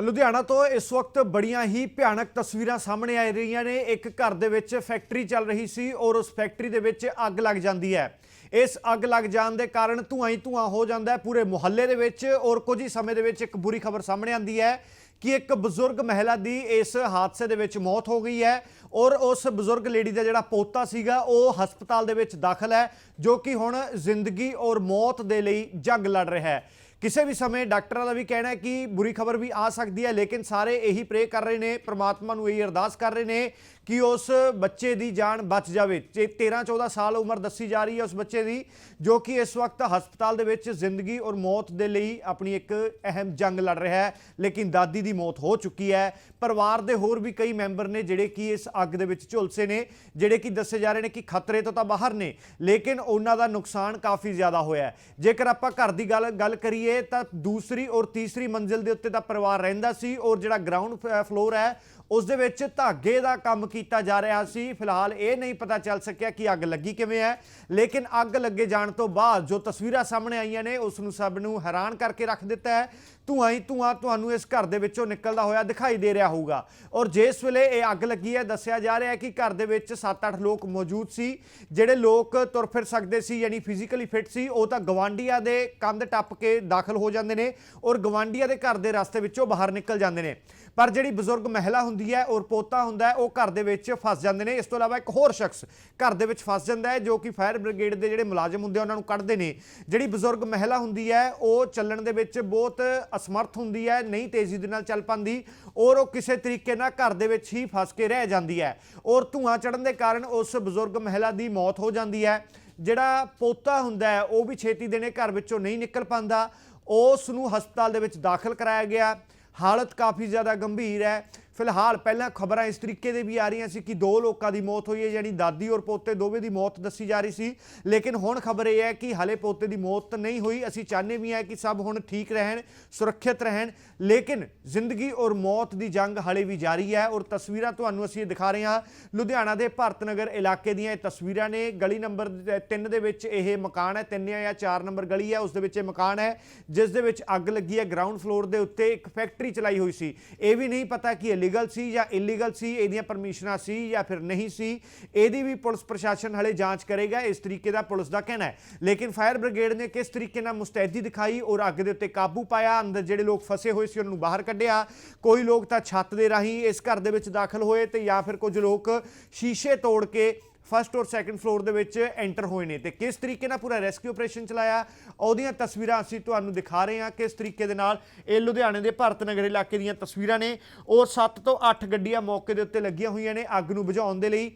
ਲੁਧਿਆਣਾ ਤੋਂ ਇਸ ਵਕਤ ਬੜੀਆਂ ਹੀ ਭਿਆਨਕ ਤਸਵੀਰਾਂ ਸਾਹਮਣੇ ਆ ਰਹੀਆਂ ਨੇ। ਇੱਕ ਘਰ ਦੇ ਵਿੱਚ ਫੈਕਟਰੀ ਚੱਲ ਰਹੀ ਸੀ ਔਰ ਉਸ ਫੈਕਟਰੀ ਦੇ ਵਿੱਚ ਅੱਗ ਲੱਗ ਜਾਂਦੀ ਹੈ। ਇਸ ਅੱਗ ਲੱਗ ਜਾਣ ਦੇ ਕਾਰਨ ਧੂਆਂ ਹੀ ਧੂਆਂ ਹੋ ਜਾਂਦਾ ਹੈ ਪੂਰੇ ਮੁਹੱਲੇ ਦੇ ਵਿੱਚ ਔਰ ਕੁਝ ਹੀ ਸਮੇਂ ਦੇ ਵਿੱਚ ਇੱਕ ਬੁਰੀ ਖਬਰ ਸਾਹਮਣੇ ਆਂਦੀ ਹੈ ਕਿ ਇੱਕ ਬਜ਼ੁਰਗ ਮਹਿਲਾ ਦੀ ਇਸ ਹਾਦਸੇ ਦੇ ਵਿੱਚ ਮੌਤ ਹੋ ਗਈ ਹੈ ਔਰ ਉਸ ਬਜ਼ੁਰਗ ਲੇਡੀ ਦਾ ਜਿਹੜਾ ਪੋਤਾ ਸੀਗਾ ਉਹ ਹਸਪਤਾਲ ਦੇ ਵਿੱਚ ਦਾਖਲ ਹੈ, ਜੋ ਕਿ ਹੁਣ ਜ਼ਿੰਦਗੀ ਔਰ ਮੌਤ ਦੇ ਲਈ ਜੰਗ ਲੜ ਰਿਹਾ ਹੈ। ਕਿਸੇ ਵੀ ਸਮੇਂ ਡਾਕਟਰਾਂ ਦਾ ਵੀ ਕਹਿਣਾ ਹੈ ਕਿ ਬੁਰੀ ਖਬਰ ਵੀ ਆ ਸਕਦੀ ਹੈ, ਲੇਕਿਨ ਸਾਰੇ ਇਹੀ ਪ੍ਰੇ ਕਰ ਰਹੇ ਨੇ, ਪ੍ਰਮਾਤਮਾ ਨੂੰ ਇਹੀ ਅਰਦਾਸ ਕਰ ਰਹੇ ਨੇ ਕਿ ਉਸ ਬੱਚੇ ਦੀ ਜਾਨ ਬਚ ਜਾਵੇ। ਜੇ 13 14 ਸਾਲ ਉਮਰ ਦੱਸੀ ਜਾ ਰਹੀ ਹੈ ਉਸ ਬੱਚੇ ਦੀ, ਜੋ ਕਿ ਇਸ ਵਕਤ ਹਸਪਤਾਲ ਦੇ ਵਿੱਚ ਜ਼ਿੰਦਗੀ ਔਰ ਮੌਤ ਦੇ ਲਈ ਆਪਣੀ ਇੱਕ ਅਹਿਮ ਜੰਗ ਲੜ ਰਿਹਾ ਹੈ, ਲੇਕਿਨ ਦਾਦੀ ਦੀ ਮੌਤ ਹੋ ਚੁੱਕੀ ਹੈ। ਪਰਿਵਾਰ ਦੇ ਹੋਰ ਵੀ ਕਈ ਮੈਂਬਰ ਨੇ ਜਿਹੜੇ ਕਿ ਇਸ ਅੱਗ ਦੇ ਵਿੱਚ ਝੁਲਸੇ ਨੇ, ਜਿਹੜੇ ਕਿ ਦੱਸੇ ਜਾ ਰਹੇ ਨੇ ਕਿ ਖਤਰੇ ਤੋਂ ਤਾਂ ਬਾਹਰ ਨੇ, ਲੇਕਿਨ ਉਹਨਾਂ ਦਾ ਨੁਕਸਾਨ ਕਾਫੀ ਜ਼ਿਆਦਾ ਹੋਇਆ ਹੈ। ਜੇਕਰ ਆਪਾਂ ਘਰ ਦੀ ਗੱਲ ਗੱਲ ਕਰੀਏ ਤਾਂ ਦੂਸਰੀ ਔਰ ਤੀਸਰੀ ਮੰਜ਼ਿਲ ਦੇ ਉੱਤੇ ਤਾਂ ਪਰਿਵਾਰ ਰਹਿੰਦਾ ਸੀ ਔਰ ਜਿਹੜਾ ਗਰਾਊਂਡ ਫਲੋਰ ਹੈ ਉਸ ਦੇ ਵਿੱਚ ਧਾਗੇ ਦਾ ਕੰਮ ਕੀਤਾ ਜਾ ਰਿਹਾ ਸੀ। ਫਿਲਹਾਲ ਇਹ ਨਹੀਂ ਪਤਾ ਚੱਲ ਸਕਿਆ ਕਿ ਅੱਗ ਲੱਗੀ ਕਿਵੇਂ ਹੈ। ਲੇਕਿਨ ਅੱਗ ਲੱਗੇ ਜਾਣ ਤੋਂ ਬਾਅਦ ਜੋ ਤਸਵੀਰਾਂ ਸਾਹਮਣੇ ਆਈਆਂ ਨੇ, ਉਸ ਨੂੰ ਸਭ ਨੂੰ ਹੈਰਾਨ ਕਰਕੇ ਰੱਖ ਦਿੱਤਾ ਹੈ। ਧੂਆਂ ਹੀ ਧੂਆਂ ਤੁਹਾਨੂੰ ਇਸ ਘਰ ਦੇ ਵਿੱਚੋਂ ਨਿਕਲਦਾ ਹੋਇਆ ਦਿਖਾਈ ਦੇ ਰਿਹਾ ਹੋਊਗਾ। ਔਰ ਜਿਸ ਵੇਲੇ ਇਹ ਅੱਗ ਲੱਗੀ ਹੈ, ਦੱਸਿਆ ਜਾ ਰਿਹਾ ਹੈ ਕਿ ਘਰ ਦੇ ਵਿੱਚ 7-8 ਲੋਕ ਮੌਜੂਦ ਸੀ। ਜਿਹੜੇ ਲੋਕ ਤੁਰ ਫਿਰ ਸਕਦੇ ਸੀ, ਯਾਨੀ ਫਿਜ਼ੀਕਲੀ ਫਿੱਟ ਸੀ, ਉਹ ਤਾਂ ਗਵਾਂਡੀਆਂ ਦੇ ਕੰਧ ਟੱਪ ਕੇ ਦਾਖਲ ਹੋ ਜਾਂਦੇ ਨੇ ਔਰ ਗਵਾਂਡੀਆਂ ਦੇ ਘਰ ਦੇ ਰਸਤੇ ਵਿੱਚੋਂ ਬਾਹਰ ਨਿਕਲ ਜਾਂਦੇ ਨੇ। ਪਰ ਜਿਹੜੀ ਬਜ਼ੁਰਗ ਮਹਿਲਾ ਹੁੰਦੀ ਹੈ ਔਰ ਪੋਤਾ ਹੁੰਦਾ ਹੈ, ਉਹ ਘਰ ਦੇ ਵਿੱਚ ਫਸ ਜਾਂਦੇ ਨੇ। ਇਸ ਤੋਂ ਇਲਾਵਾ ਇੱਕ ਹੋਰ ਸ਼ਖਸ ਘਰ ਦੇ ਵਿੱਚ ਫਸ ਜਾਂਦਾ ਹੈ, ਜੋ ਕਿ ਫਾਇਰ ਬ੍ਰਿਗੇਡ ਦੇ ਜਿਹੜੇ ਮੁਲਾਜ਼ਮ ਹੁੰਦੇ ਆ, ਉਹਨਾਂ ਨੂੰ ਕੱਢਦੇ ਨੇ। ਜਿਹੜੀ ਬਜ਼ੁਰਗ ਮਹਿਲਾ ਹੁੰਦੀ ਹੈ, ਉਹ ਚੱਲਣ ਦੇ ਵਿੱਚ ਬਹੁਤ ਅਸਮਰਥ ਹੁੰਦੀ ਹੈ, ਨਹੀਂ ਤੇਜ਼ੀ ਦੇ ਨਾਲ ਚੱਲ ਪਾਉਂਦੀ ਔਰ ਉਹ ਕਿਸੇ ਤਰੀਕੇ ਨਾਲ ਘਰ ਦੇ ਵਿੱਚ ਹੀ ਫਸ ਕੇ ਰਹਿ ਜਾਂਦੀ ਹੈ। ਔਰ ਧੂਆਂ ਚੜਨ ਦੇ ਕਾਰਨ ਉਸ ਬਜ਼ੁਰਗ ਮਹਿਲਾ ਦੀ ਮੌਤ ਹੋ ਜਾਂਦੀ ਹੈ। ਜਿਹੜਾ ਪੋਤਾ ਹੁੰਦਾ ਹੈ, ਉਹ ਵੀ ਛੇਤੀ ਦੇਣੇ ਘਰ ਵਿੱਚੋਂ ਨਹੀਂ ਨਿਕਲ ਪਾਉਂਦਾ ਉਸ ਨੂੰ ਹਸਪਤਾਲ ਦੇ ਵਿੱਚ ਦਾਖਲ ਕਰਾਇਆ ਗਿਆ। ਹਾਲਤ ਕਾਫੀ ਜ਼ਿਆਦਾ ਗੰਭੀਰ ਹੈ। ਫਿਲਹਾਲ ਪਹਿਲਾਂ ਖਬਰਾਂ ਇਸ ਤਰੀਕੇ ਦੇ ਵੀ ਆ ਰਹੀਆਂ ਸੀ ਕਿ ਦੋ ਲੋਕਾਂ ਦੀ ਮੌਤ ਹੋਈ ਹੈ, ਯਾਨੀ ਦਾਦੀ ਔਰ ਪੋਤੇ ਦੋਵੇਂ ਦੀ ਮੌਤ ਦੱਸੀ ਜਾ ਰਹੀ ਸੀ। ਲੇਕਿਨ ਹੁਣ ਖਬਰ ਇਹ ਹੈ ਕਿ ਹਲੇ ਪੋਤੇ ਦੀ ਮੌਤ ਨਹੀਂ ਹੋਈ। ਅਸੀਂ ਚਾਹੁੰਦੇ ਵੀ ਹਾਂ ਕਿ ਸਭ ਹੁਣ ਠੀਕ ਰਹਿਣ, ਸੁਰੱਖਿਅਤ ਰਹਿਣ। ਲੇਕਿਨ ਜ਼ਿੰਦਗੀ ਔਰ ਮੌਤ ਦੀ ਜੰਗ ਹਲੇ ਵੀ ਜਾਰੀ ਹੈ ਔਰ ਤਸਵੀਰਾਂ ਤੁਹਾਨੂੰ ਅਸੀਂ ਦਿਖਾ ਰਹੇ ਹਾਂ। ਲੁਧਿਆਣਾ ਦੇ ਭਾਰਤ ਨਗਰ ਇਲਾਕੇ ਦੀਆਂ ਇਹ ਤਸਵੀਰਾਂ ਨੇ। ਗਲੀ ਨੰਬਰ 3 ਦੇ ਵਿੱਚ ਇਹ ਮਕਾਨ ਹੈ 3 ਜਾਂ 4 ਨੰਬਰ ਗਲੀ ਹੈ। ਉਸ ਦੇ ਵਿੱਚ ਇਹ ਮਕਾਨ ਹੈ, ਜਿਸ ਦੇ ਵਿੱਚ ਅੱਗ ਲੱਗੀ ਹੈ। ਗਰਾਊਂਡ ਫਲੋਰ ਦੇ ਉੱਤੇ ਇੱਕ ਫੈਕਟਰੀ ਚਲਾਈ ਹੋਈ ਸੀ। ਇਹ ਵੀ ਨਹੀਂ ਪਤਾ ਕਿ ਇਹ ਲੀਗਲ ਸੀ ਜਾਂ ਇਲੀਗਲ ਸੀ, ਇਹਦੀਆਂ ਪਰਮਿਸ਼ਨਾਂ ਸੀ ਜਾਂ ਫਿਰ ਨਹੀਂ ਸੀ, ਇਹਦੀ ਵੀ ਪੁਲਿਸ ਪ੍ਰਸ਼ਾਸਨ ਹਲੇ ਜਾਂਚ ਕਰੇਗਾ, ਇਸ ਤਰੀਕੇ ਦਾ ਪੁਲਿਸ ਦਾ ਕਹਿਣਾ ਹੈ। ਲੇਕਿਨ ਫਾਇਰ ਬ੍ਰਿਗੇਡ ਨੇ ਕਿਸ ਤਰੀਕੇ ਨਾਲ ਮੁਸਤੈਦੀ ਦਿਖਾਈ ਔਰ ਅੱਗ ਦੇ ਉੱਤੇ ਕਾਬੂ ਪਾਇਆ, ਅੰਦਰ ਜਿਹੜੇ ਲੋਕ ਫਸੇ ਹੋਏ ਸੀ ਉਹਨਾਂ ਨੂੰ ਬਾਹਰ ਕੱਢਿਆ, ਕੋਈ ਲੋਕ ਤਾਂ ਛੱਤ ਦੇ ਰਾਹੀਂ ਇਸ ਘਰ ਦੇ ਵਿੱਚ ਦਾਖਲ ਹੋਏ ਤੇ ਜਾਂ ਫਿਰ ਕੁਝ ਲੋਕ ਸ਼ੀਸ਼ੇ ਤੋੜ ਕੇ ਫਸਟ ਔਰ ਸੈਕੰਡ ਫਲੋਰ ਦੇ ਵਿੱਚ ਐਂਟਰ ਹੋਏ ਨੇ ਤੇ ਕਿਸ ਤਰੀਕੇ ਨਾਲ ਪੂਰਾ ਰੈਸਕਿਊ ਆਪਰੇਸ਼ਨ ਚਲਾਇਆ, ਉਹਦੀਆਂ ਤਸਵੀਰਾਂ ਅਸੀਂ ਤੁਹਾਨੂੰ ਦਿਖਾ ਰਹੇ ਹਾਂ ਕਿਸ ਤਰੀਕੇ ਦੇ ਨਾਲ ਇਹ ਲੁਧਿਆਣੇ ਦੇ ਭਾਰਤ ਨਗਰ ਇਲਾਕੇ ਦੀਆਂ ਤਸਵੀਰਾਂ ਨੇ। ਉਹ 7 ਤੋਂ 8 ਗੱਡੀਆਂ ਮੌਕੇ ਦੇ ਉੱਤੇ ਲੱਗੀਆਂ ਹੋਈਆਂ ਨੇ ਅੱਗ ਨੂੰ ਬੁਝਾਉਣ ਦੇ ਲਈ।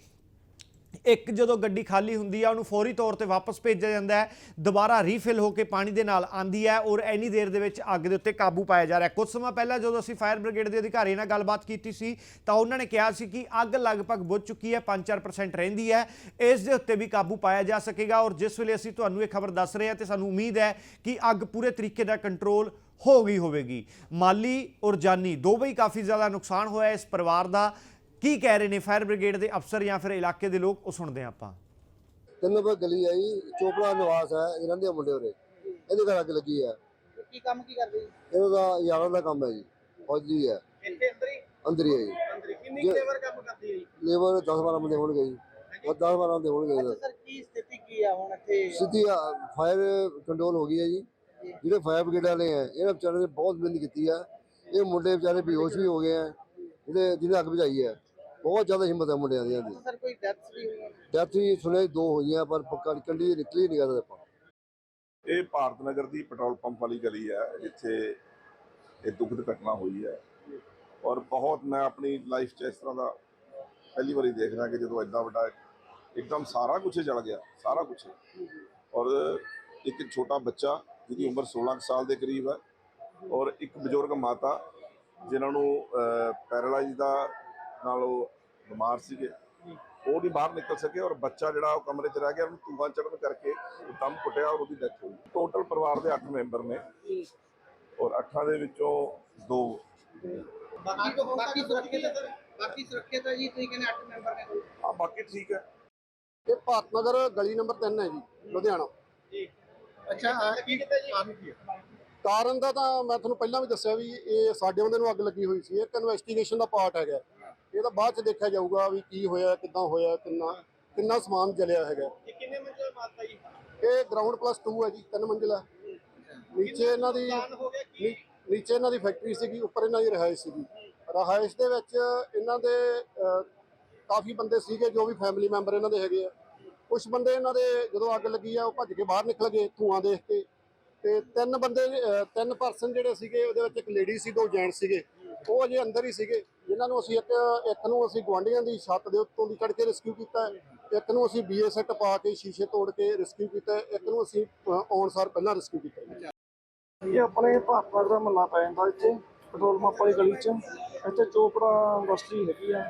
ਇੱਕ ਜਦੋਂ ਗੱਡੀ ਖਾਲੀ ਹੁੰਦੀ ਹੈ ਉਹਨੂੰ ਫੌਰੀ ਤੌਰ ਤੇ ਵਾਪਸ ਭੇਜਿਆ ਜਾਂਦਾ ਹੈ। ਦੁਬਾਰਾ ਰੀਫਿਲ ਹੋ ਕੇ ਪਾਣੀ ਦੇ ਨਾਲ ਆਂਦੀ ਹੈ ਔਰ ਐਨੀ ਦੇਰ ਦੇ ਵਿੱਚ ਅੱਗ ਦੇ ਉੱਤੇ ਕਾਬੂ ਪਾਇਆ ਜਾ ਰਿਹਾ ਕੁਝ ਸਮਾਂ ਪਹਿਲਾਂ ਜਦੋਂ ਅਸੀਂ ਫਾਇਰ ਬ੍ਰਿਗੇਡ ਦੇ ਅਧਿਕਾਰੀ ਨਾਲ ਗੱਲਬਾਤ ਕੀਤੀ ਸੀ, ਤਾਂ ਉਹਨਾਂ ਨੇ ਕਿਹਾ ਸੀ ਕਿ ਅੱਗ ਲਗਭਗ ਬੁਝ ਚੁੱਕੀ ਹੈ 5-4% ਰਹਿੰਦੀ ਹੈ। ਇਸ ਦੇ ਉੱਤੇ ਵੀ ਕਾਬੂ ਪਾਇਆ ਜਾ ਸਕੇਗਾ ਔਰ ਜਿਸ ਵੇਲੇ ਅਸੀਂ ਤੁਹਾਨੂੰ ਇਹ ਖਬਰ ਦੱਸ ਰਹੇ ਹਾਂ ਤੇ ਸਾਨੂੰ ਉਮੀਦ ਹੈ ਕਿ ਅੱਗ ਪੂਰੇ ਤਰੀਕੇ ਨਾਲ ਕੰਟਰੋਲ ਹੋ ਗਈ ਹੋਵੇਗੀ। ਮਾਲੀ ਔਰ ਜਾਨੀ ਦੋਵੇਂ ਹੀ ਕਾਫੀ ਜ਼ਿਆਦਾ ਨੁਕਸਾਨ ਹੋਇਆ ਇਸ ਪਰਿਵਾਰ ਦਾ। ਕੀ ਕਹਿ ਰਹੇ ਨੇ ਫਾਇਰ ਬ੍ਰਿਗੇਡ ਦੇ ਅਫਸਰ ਜਾਂ ਫਿਰ ਇਲਾਕੇ ਦੇ ਲੋਕ? ਉਹ ਸੁਣਦੇ ਹਾਂ ਆਪਾਂ। ਤਿੰਨ ਨੰਬਰ ਗਲੀ ਜੀ ਚੋਪੜਾ ਨਿਵਾਸ ਹੈ ਇਹਨਾਂ ਦੇ ਮੁੰਡੇ ਉਰੇ। ਇਹਦੇ ਘਰ ਅੱਗ ਲੱਗੀ ਹੈ। ਕੀ ਕੰਮ ਕੀ ਕਰਦੇ ਜੀ? ਇਹਨਾਂ ਦਾ ਯਾਰਾਂ ਦਾ ਕੰਮ ਹੈ ਜੀ ਫੌਜੀ ਹੈ। ਇੱਥੇ ਅੰਦਰ ਹੀ? ਅੰਦਰ ਹੀ ਹੈ ਜੀ। ਅੰਦਰ ਹੀ। ਕਿੰਨੀ ਲੇਬਰ ਕੰਮ ਕਰਦੀ ਹੈ ਜੀ? ਲੇਬਰ 10 12 ਬੰਦੇ ਹੋਣਗੇ ਜੀ। ਉਹ 10 12 ਬੰਦੇ ਹੋਣਗੇ ਸਰ ਕੀ ਸਥਿਤੀ ਕੀ ਆ ਹੁਣ ਇੱਥੇ? ਸਿੱਧੀ ਫਾਇਰ ਕੰਟਰੋਲ ਹੋ ਗਈ ਹੈ ਜੀ। ਜਿਹੜੇ ਫਾਇਰ ਬ੍ਰਿਗੇਡ ਵਾਲੇ ਹੈ ਇਹਨਾਂ ਵਿਚਾਰੇ ਨੇ ਬਹੁਤ ਮਿਹਨਤ ਕੀਤੀ ਹੈ। ਇਹ ਮੁੰਡੇ ਵਿਚਾਰੇ ਬੇਹੋਸ਼ ਵੀ ਹੋ ਗਏ ਹੈ। ਜਿਹੜੇ ਜਿਹਨੇ ਅੱਗ ਬੁਝਾਈ ਹੈ। ਬਹੁਤ ਜ਼ਿਆਦਾ ਹਿੰਮਤ ਹੈ ਮੁੰਡਿਆਂ ਦੀ ਸਰ ਕੋਈ ਡੈਥਸ ਵੀ ਹੋਈ ਡੈਥ ਵੀ ਦੋ ਹੋਈਆਂ ਪਰ ਪੱਕਾ ਕੰਡੀ ਨਿਕਲੀ ਨਹੀਂ ਕਰਦਾ ਆਪਾਂ। ਇਹ ਭਾਰਤ ਨਗਰ ਦੀ ਪੈਟਰੋਲ ਪੰਪ ਵਾਲੀ ਗਲੀ ਹੈ ਜਿੱਥੇ ਇਹ ਦੁਖਦ ਘਟਨਾ ਹੋਈ ਹੈ। ਔਰ ਬਹੁਤ ਮੈਂ ਆਪਣੀ ਲਾਈਫ 'ਚ ਇਸ ਤਰ੍ਹਾਂ ਦਾ ਪਹਿਲੀ ਵਾਰੀ ਦੇਖ ਰਿਹਾ ਕਿ ਜਦੋਂ ਐਡਾ ਵੱਡਾ ਇੱਕਦਮ ਸਾਰਾ ਕੁਝ ਜਲ ਗਿਆ ਸਾਰਾ ਕੁਝ ਔਰ ਇੱਕ ਛੋਟਾ ਬੱਚਾ ਜਿਹਦੀ ਉਮਰ 16 ਕੁ ਸਾਲ ਦੇ ਕਰੀਬ ਹੈ। ਔਰ ਇੱਕ ਬਜ਼ੁਰਗ ਮਾਤਾ ਜਿਨ੍ਹਾਂ ਨੂੰ ਪੈਰਾਲਾਈਜ਼ ਦਾ ਨਾਲ ਉਹ ਬਿਮਾਰ ਸੀਗੇ। ਉਹ ਨਹੀਂ ਬਾਹਰ ਨਿਕਲ ਸਕੇ ਔਰ ਬੱਚਾ ਜਿਹੜਾ ਉਹ ਕਮਰੇ 'ਚ ਰਹਿ ਗਿਆ ਉਹਨੂੰ ਧੂਆਂ ਚੜਨ ਕਰਕੇ ਉਹ ਦਮ ਘੁੱਟਿਆ ਔਰ ਉਹਦੀ ਡੈਥ ਹੋ ਗਈ। ਟੋਟਲ ਪਰਿਵਾਰ ਦੇ 8 ਮੈਂਬਰ ਨੇ ਔਰ 8 ਦੇ ਵਿੱਚੋਂ ਦੋ ਬਾਕੀ ਬਾਕੀ ਸੁਰੱਖਿਅਤ ਹੈ ਬਾਕੀ ਸੁਰੱਖਿਅਤ ਹੈ ਜੀ ਤੁਸੀਂ ਕਹਿੰਦੇ 8 ਮੈਂਬਰ ਨੇ ਆ ਬਾਕੀ ਠੀਕ ਹੈ। ਇਹ ਭਾਰਤ ਨਗਰ ਗਲੀ ਨੰਬਰ 3 ਹੈ ਜੀ ਲੁਧਿਆਣਾ। ਜੀ ਅੱਛਾ ਕੀ ਕਿਤੇ ਜੀ? ਕਾਰਨ ਕੀ ਹੈ? ਕਾਰਨ ਦਾ ਤਾਂ ਮੈਂ ਤੁਹਾਨੂੰ ਪਹਿਲਾਂ ਵੀ ਦੱਸਿਆ ਵੀ ਇਹ ਸਾਡੇ ਬੰਦੇ ਨੂੰ ਅੱਗ ਲੱਗੀ ਹੋਈ ਸੀ। ਇਹ ਇੱਕ ਇਨਵੈਸਟੀਗੇਸ਼ਨ ਦਾ ਪਾਰਟ ਹੈਗਾ। ਇਹ ਤਾਂ ਬਾਅਦ ਚ ਦੇਖਿਆ ਜਾਊਗਾ ਵੀ ਕੀ ਹੋਇਆ ਕਿੱਦਾਂ ਹੋਇਆ ਕਿੰਨਾ ਕਿੰਨਾ ਸਮਾਨ ਜਲਿਆ ਹੈਗਾ। ਇਹ ਕਿੰਨੇ ਮੰਜ਼ਿਲ ਮਾਰਤਾ ਜੀ ਇਹ ਗਰਾਊਂਡ ਪਲੱਸ 2 ਹੈ ਜੀ ਤਿੰਨ ਮੰਜ਼ਿਲਾ ਨੀਚੇ ਇਹਨਾਂ ਦੀ ਹੋ ਨੀਚੇ ਇਹਨਾਂ ਦੀ ਫੈਕਟਰੀ ਸੀਗੀ ਉੱਪਰ ਇਹਨਾਂ ਦੀ ਰਿਹਾਇਸ਼ ਸੀਗੀ। ਰਿਹਾਇਸ਼ ਦੇ ਵਿੱਚ ਇਹਨਾਂ ਦੇ ਕਾਫੀ ਬੰਦੇ ਸੀਗੇ ਜੋ ਵੀ ਫੈਮਿਲੀ ਮੈਂਬਰ ਇਹਨਾਂ ਦੇ ਹੈਗੇ ਆ। ਕੁਝ ਬੰਦੇ ਇਹਨਾਂ ਦੇ ਜਦੋਂ ਅੱਗ ਲੱਗੀ ਆ ਉਹ ਭੱਜ ਕੇ ਬਾਹਰ ਨਿਕਲ ਗਏ ਧੂਆਂ ਦੇਖ ਕੇ। ਤੇ ਤਿੰਨ ਬੰਦੇ ਅਹ, ਤਿੰਨ ਪਰਸਨ ਜਿਹੜੇ ਸੀਗੇ ਉਹਦੇ ਵਿੱਚ ਇੱਕ ਲੇਡੀ ਸੀ ਦੋ ਜੈਂਟਸ ਸੀਗੇ। ਉਹ ਅਜੇ ਅੰਦਰ ਹੀ ਸੀਗੇ। ਜਿਨ੍ਹਾਂ ਨੂੰ ਅਸੀਂ ਇੱਕ ਇੱਕ ਨੂੰ ਅਸੀਂ ਗੁਆਂਢੀਆਂ ਦੀ ਛੱਤ ਦੇ ਉੱਤੋਂ ਦੀ ਚੜ੍ਹ ਕੇ ਰੈਸਕਿਊ ਕੀਤਾ ਹੈ, ਇੱਕ ਨੂੰ ਅਸੀਂ ਬੀਏ ਸੈੱਟ ਪਾ ਕੇ ਸ਼ੀਸ਼ੇ ਤੋੜ ਕੇ ਰੈਸਕਿਊ ਕੀਤਾ ਹੈ, ਇੱਕ ਨੂੰ ਅਸੀਂ ਆਉਣ ਸਾਰ ਪਹਿਲਾਂ ਰੈਸਕਿਊ ਕੀਤਾ ਹੈ। ਇਹ ਆਪਣੇ ਭਾਰਤ ਦਾ ਮਹੱਲਾ ਪੈ ਜਾਂਦਾ ਇੱਥੇ ਪੈਟਰੋਲ ਪੰਪ ਵਾਲੀ ਗਲੀ 'ਚ। ਇੱਥੇ ਚੋਪੜਾ ਇੰਡਸਟਰੀ ਹੈਗੀ ਆ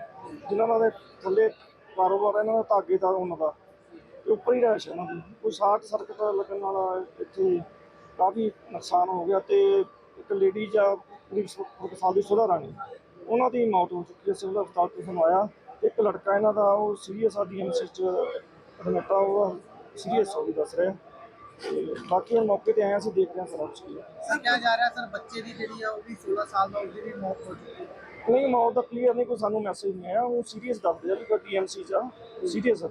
ਜਿਨ੍ਹਾਂ ਦਾ ਥੱਲੇ ਕਾਰੋਬਾਰ ਹੈ ਇਹਨਾਂ ਦਾ ਧਾਗੇ ਦਾ ਉਹਨਾਂ ਦਾ। ਤੇ ਉੱਪਰ ਹੀ ਰਹਿਸ਼ ਇਹਨਾਂ ਦੀ। ਕੋਈ ਸ਼ਾਰਟ ਸਰਕਟ ਲੱਗਣ ਨਾਲ ਇੱਥੇ ਕਾਫੀ ਨੁਕਸਾਨ ਹੋ ਗਿਆ ਤੇ ਇੱਕ ਲੇਡੀ ਜਾਂ ਕਰੀਬ ਸਾਲ ਦੀ ਸੁਧਾ ਰਾਣੀ ਉਹਨਾਂ ਦੀ ਮੌਤ ਹੋ ਚੁੱਕੀ ਹੈ ਸਿਵਲ ਹਸਪਤਾਲ ਤੋਂ ਸਮਵਾਇਆ ਇੱਕ ਲੜਕਾ ਇਹਨਾਂ ਦਾ ਉਹ ਸੀਰੀਅਸ ਆ ਡੀਐਮਸੀ ਚ ਆ ਉਹ ਸੀਰੀਅਸ ਹੋ ਗਈ ਦੱਸ ਰਿਹਾ। ਬਾਕੀ ਹੁਣ ਮੌਕੇ ਤੇ ਆਏ ਅਸੀਂ ਦੇਖਦੇ ਹਾਂ ਸਾਰਾ ਕੁਛ ਕੀ ਹੈ। ਸਰ ਕਿਹਾ ਜਾ ਰਿਹਾ ਸਰ ਬੱਚੇ ਦੀ ਜਿਹੜੀ ਆ ਉਹ ਵੀ 16 ਸਾਲ ਦਾ ਉਹਦੀ ਵੀ ਮੌਤ ਹੋ ਚੁੱਕੀ ਹੈ। ਨਹੀਂ ਮੌਤ ਦਾ ਕਲੀਅਰ ਨਹੀਂ ਕੋਈ ਸਾਨੂੰ ਮੈਸੇਜ ਨਹੀਂ ਆਇਆ। ਉਹ ਸੀਰੀਅਸ ਦੱਸਦੇ ਆ ਵੀ ਡੀਐਮਸੀ ਚ ਸੀਰੀਅਸ ਹੈ